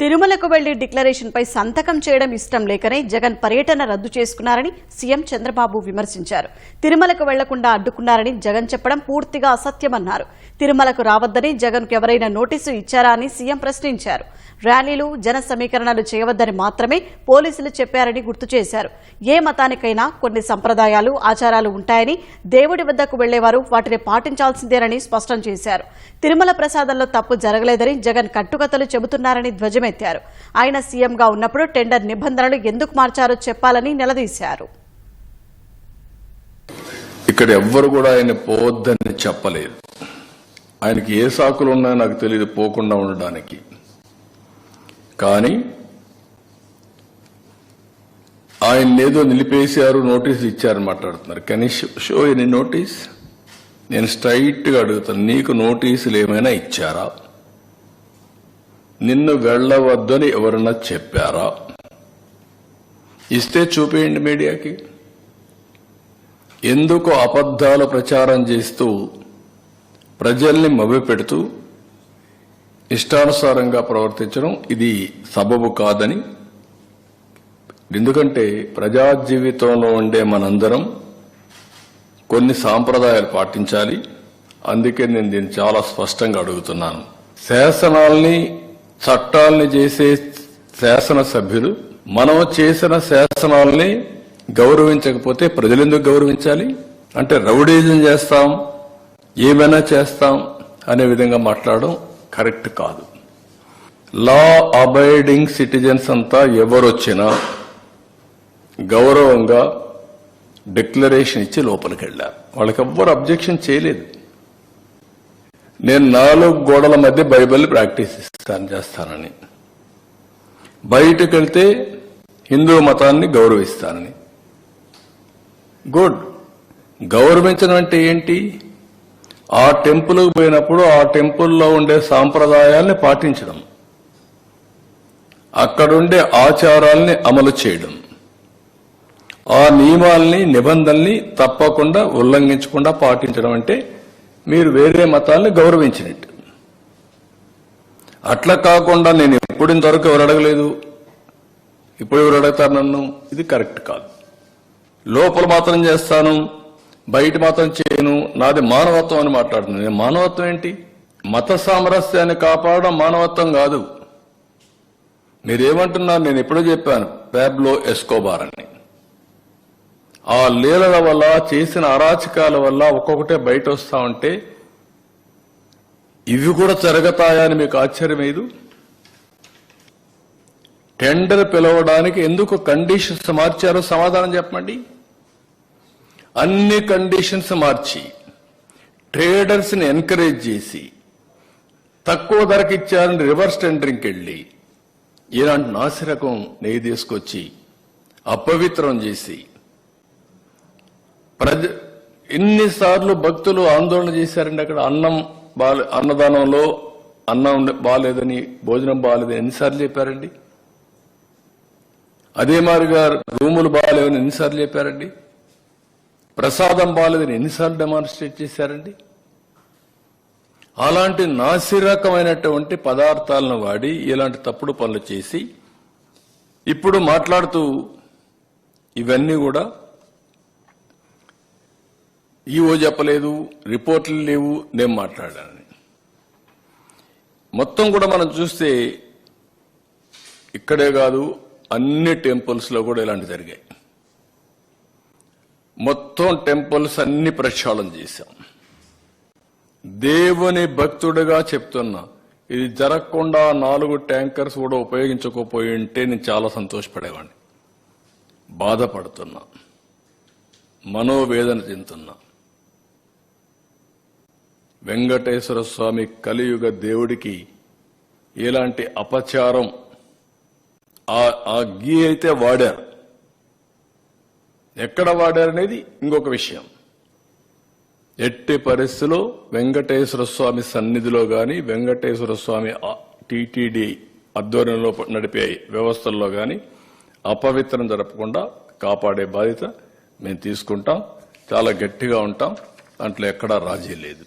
తిరుమలకు వెళ్ళి డిక్లరేషన్ పై సంతకం చేయడం ఇష్టం లేకనే జగన్ పర్యటన రద్దు చేసుకున్నారని సీఎం చంద్రబాబు విమర్శించారు. తిరుమలకు వెళ్ళకుండా అడ్డుకున్నారని జగన్ చెప్పడం పూర్తిగా అసత్యమన్నారు. తిరుమలకు రావద్దని జగన్కు ఎవరైనా నోటీసు ఇచ్చారా అని సీఎం ప్రశ్నించారు. ర్యాలీలు జన సమీకరణలు చేయవద్దని మాత్రమే పోలీసులు చెప్పారని గుర్తు చేశారు. ఏ మతానికైనా కొన్ని సంప్రదాయాలు ఆచారాలు ఉంటాయని దేవుడి వద్దకు వెళ్ళేవారు వాటిని పాటించాల్సిందేనని స్పష్టం చేశారు. తిరుమల ప్రసాదంలో తప్పు జరగలేదని జగన్ కట్టుకథలు చెబుతున్నారని ధ్వజమే ధ్వజమెత్తారు ఆయన సీఎంగా ఉన్నప్పుడు టెండర్ నిబంధనలు ఎందుకు మార్చారో చెప్పాలని నిలదీశారు. ఇక్కడ ఎవ్వరు కూడా ఆయన పోవద్దని చెప్పలేదు. ఆయనకి ఏ సాకులు ఉన్నాయో నాకు తెలియదు పోకుండా ఉండడానికి. కానీ ఆయన ఏదో నిలిపేశారు నోటీస్ ఇచ్చారని మాట్లాడుతున్నారు. కానీ షో ఎనీ నోటీస్ నేను స్ట్రైట్గా అడుగుతాను నీకు నోటీసులు ఏమైనా ఇచ్చారా? నిన్ను వెళ్ళవద్దని ఎవరన్నా చెప్పారా? ఇస్తే చూపేయండి మీడియాకి. ఎందుకు అబద్ధాలు ప్రచారం చేస్తూ ప్రజల్ని మభ్యపెడుతూ ఇష్టానుసారంగా ప్రవర్తించడం ఇది సబబు కాదని? ఎందుకంటే ప్రజా జీవితంలో ఉండే మనందరం కొన్ని సాంప్రదాయాలు పాటించాలి. అందుకే నేను దీన్ని చాలా స్పష్టంగా అడుగుతున్నాను. శాసనాల్ని చట్టాల్ని చేసే శాసన సభ్యులు మనం చేసిన శాసనాల్ని గౌరవించకపోతే ప్రజలు ఎందుకు గౌరవించాలి? అంటే రౌడీజం చేస్తాం ఏమైనా చేస్తాం అనే విధంగా మాట్లాడడం కరెక్ట్ కాదు. లా అబైడింగ్ సిటిజన్స్ అంతా ఎవరొచ్చినా గౌరవంగా డిక్లరేషన్ ఇచ్చి లోపలికి వెళ్ళారు. వాళ్ళకి ఎవ్వరు అబ్జెక్షన్ చేయలేదు. నేను నాలుగు గోడల మధ్య బైబిల్ ప్రాక్టీస్ ఇస్తాను చేస్తానని. బయటకు వెళ్తే హిందూ మతాన్ని గౌరవిస్తానని. గుడ్. గౌరవించడం అంటే ఏంటి? ఆ టెంపుల్కి పోయినప్పుడు ఆ టెంపుల్లో ఉండే సాంప్రదాయాల్ని పాటించడం. అక్కడుండే ఆచారాల్ని అమలు చేయడం. ఆ నియమాల్ని నిబంధనల్ని తప్పకుండా ఉల్లంఘించకుండా పాటించడం అంటే మీరు వేరే మతాల్ని గౌరవించినట్టు. అట్లా కాకుండా నేను ఎప్పుడు ఇంతవరకు ఎవరు అడగలేదు. ఇప్పుడు ఎవరు అడుగుతారు నన్ను? ఇది కరెక్ట్ కాదు. లోపల మాత్రం చేస్తాను బయట మాత్రం చేయను నాది మానవత్వం అని మాట్లాడుతున్నాను. నేను మానవత్వం ఏంటి? మత సామరస్యాన్ని కాపాడడం మానవత్వం కాదు. మీరేమంటున్నారు? నేను ఎప్పుడో చెప్పాను ప్యాబ్లో ఎస్కోబార్ అని. ఆ లీలల వల్ల చేసిన అరాచకాల వల్ల ఒక్కొక్కటే బయట వస్తా ఉంటే ఇవి కూడా జరగతాయని మీకు ఆశ్చర్యమేదు టెండర్ పిలవడానికి ఎందుకు కండిషన్స్ మార్చారో సమాధానం చెప్పండి అన్ని కండిషన్స్ మార్చి ట్రేడర్స్ని ఎంకరేజ్ చేసి తక్కువ ధరకు ఇచ్చారని రివర్స్ టెండరింగ్కి వెళ్ళి ఇలాంటి నాసిరకం నెయ్యి తీసుకొచ్చి అపవిత్రం చేసి ప్రజ ఎన్నిసార్లు భక్తులు ఆందోళన చేశారండి అక్కడ అన్నం బాలే అన్నదానంలో అన్నం బాగాలేదని భోజనం బాగాలేదని ఎన్నిసార్లు చెప్పారండి? అదే మాదిరిగా రూములు బాగాలేవని ఎన్నిసార్లు చెప్పారండి? ప్రసాదం బాగాలేదని ఎన్నిసార్లు డెమాన్స్ట్రేట్ చేశారండి? అలాంటి నాసిరకమైనటువంటి పదార్థాలను వాడి ఇలాంటి తప్పుడు పనులు చేసి ఇప్పుడు మాట్లాడుతూ ఇవన్నీ కూడా ఈవో చెప్పలేదు రిపోర్ట్లు లేవు నేను మాట్లాడాను మొత్తం కూడా మనం చూస్తే ఇక్కడే కాదు అన్ని టెంపుల్స్లో కూడా ఇలాంటి జరిగాయి. మొత్తం టెంపుల్స్ అన్ని ప్రక్షాళన చేశాం. దేవుని భక్తుడిగా చెప్తున్నా ఇది జరగకుండా నాలుగు ట్యాంకర్స్ కూడా ఉపయోగించకపోయి ఉంటే నేను చాలా సంతోషపడేవాడిని. బాధపడుతున్నా. మనోవేదన చెందుతున్నా. వెంకటేశ్వర స్వామి కలియుగ దేవుడికి ఎలాంటి అపచారం ఆ- ఆ గీ అయితే వాడారు. ఎక్కడ వాడారనేది ఇంకొక విషయం. ఎట్టి పరిస్థితిలో వెంకటేశ్వర స్వామి సన్నిధిలో గాని వెంకటేశ్వర స్వామి టిటిడి ఆధ్వర్యంలో నడిపే వ్యవస్థల్లో గాని అపవిత్రం జరపకుండా కాపాడే బాధ్యత మేము తీసుకుంటాం. చాలా గట్టిగా ఉంటాం. దాంట్లో ఎక్కడా రాజీ లేదు.